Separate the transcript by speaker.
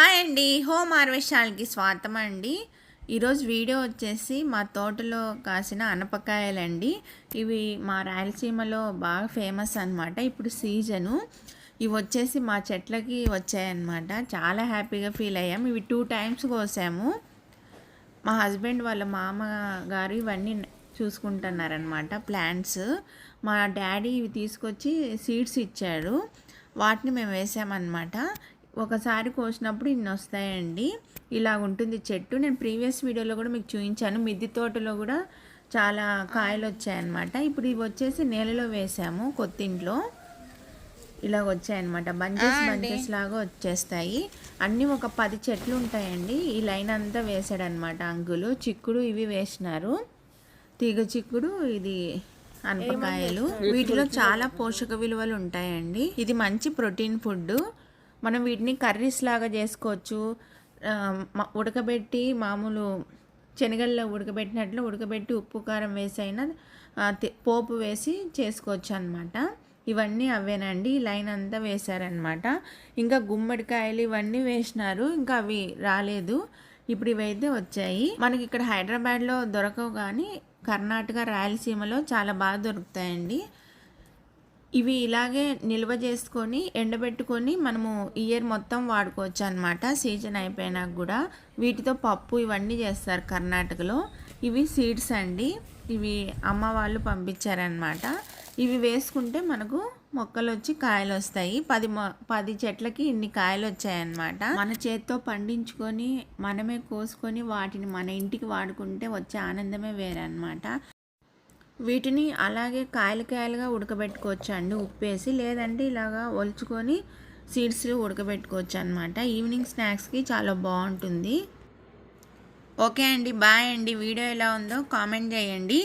Speaker 1: Hi అండి. Home హార్వెస్టాల్కి స్వాగతం అండి. ఈరోజు వీడియో వచ్చేసి మా తోటలో కాసిన అనపకాయలండి. ఇవి మా రాయలసీమలో బాగా ఫేమస్ అనమాట ఇప్పుడు సీజను. ఇవి వచ్చేసి మా చెట్లకి వచ్చాయన్నమాట. చాలా హ్యాపీగా ఫీల్ అయ్యాము ఇవి టూ టైమ్స్ కోసాము. మా హస్బెండ్ వాళ్ళ మామ గారు ఇవన్నీ చూసుకుంటున్నారనమాట ప్లాంట్స్. మా డాడీ ఇవి తీసుకొచ్చి సీడ్స్ ఇచ్చాడు. వాటిని మేము వేసామన్నమాట. ఒకసారి కోసినప్పుడు ఇన్ని వస్తాయండి. ఇలా ఉంటుంది చెట్టు. నేను ప్రీవియస్ వీడియోలో కూడా మీకు చూపించాను. మిద్ది తోటలో కూడా చాలా కాయలు వచ్చాయన్నమాట. ఇప్పుడు ఇవి వచ్చేసి నేలలో వేసాము కొత్తింట్లో. ఇలా వచ్చాయన్నమాట. బంచెస్ బంచెస్ లాగా వచ్చేస్తాయి. అన్నీ ఒక పది చెట్లు ఉంటాయండి. ఈ లైన్ అంతా వేసాడనమాట అంకులు చిక్కుడు ఇవి వేసినారు. తీగ చిక్కుడు ఇది అనపకాయలు. వీటిలో చాలా పోషక విలువలు ఉంటాయండి. ఇది మంచి ప్రోటీన్ ఫుడ్ మనం వీటిని కర్రీస్ లాగా చేసుకోవచ్చు. ఉడకబెట్టి మామూలు శనగల్లో ఉడకబెట్టినట్లు ఉడకబెట్టి ఉప్పు కారం వేసి అయినా పోపు వేసి చేసుకోవచ్చు అనమాట ఇవన్నీ అవేనండి. లైన్ అంతా వేశారనమాట ఇంకా గుమ్మడికాయలు ఇవన్నీ వేసినారు. ఇంకా అవి రాలేదు. ఇప్పుడు ఇవైతే వచ్చాయి. మనకి ఇక్కడ హైదరాబాద్లో దొరకవు కానీ కర్ణాటక రాయలసీమలో చాలా బాగా దొరుకుతాయండి. ఇవి ఇలాగే నిల్వ చేసుకొని ఎండబెట్టుకొని మనము ఇయర్ మొత్తం వాడుకోవచ్చు అనమాట సీజన్ అయిపోయినాక కూడా. వీటితో పప్పు ఇవన్నీ చేస్తారు కర్ణాటకలో. ఇవి సీడ్స్ అండి. ఇవి అమ్మ వాళ్ళు పంపించారనమాట ఇవి వేసుకుంటే మనకు మొక్కలు వచ్చి కాయలు వస్తాయి పది పది చెట్లకి ఇన్ని కాయలు వచ్చాయన్నమాట మన చేత్తో పండించుకొని మనమే కోసుకొని వాటిని మన ఇంటికి వాడుకుంటే వచ్చే ఆనందమే వేరే అనమాట వీటిని అలాగే కాయలు కాయలుగా ఉడకబెట్టుకోవచ్చు అండి. ఉప్పేసి లేదంటే ఇలాగా ఒలుచుకొని సీడ్స్ ఉడకబెట్టుకోవచ్చు అనమాట ఈవినింగ్ స్నాక్స్కి చాలా బాగుంటుంది. ఓకే అండి బాయ్ అండి. వీడియో ఎలా ఉందో కామెంట్ చేయండి.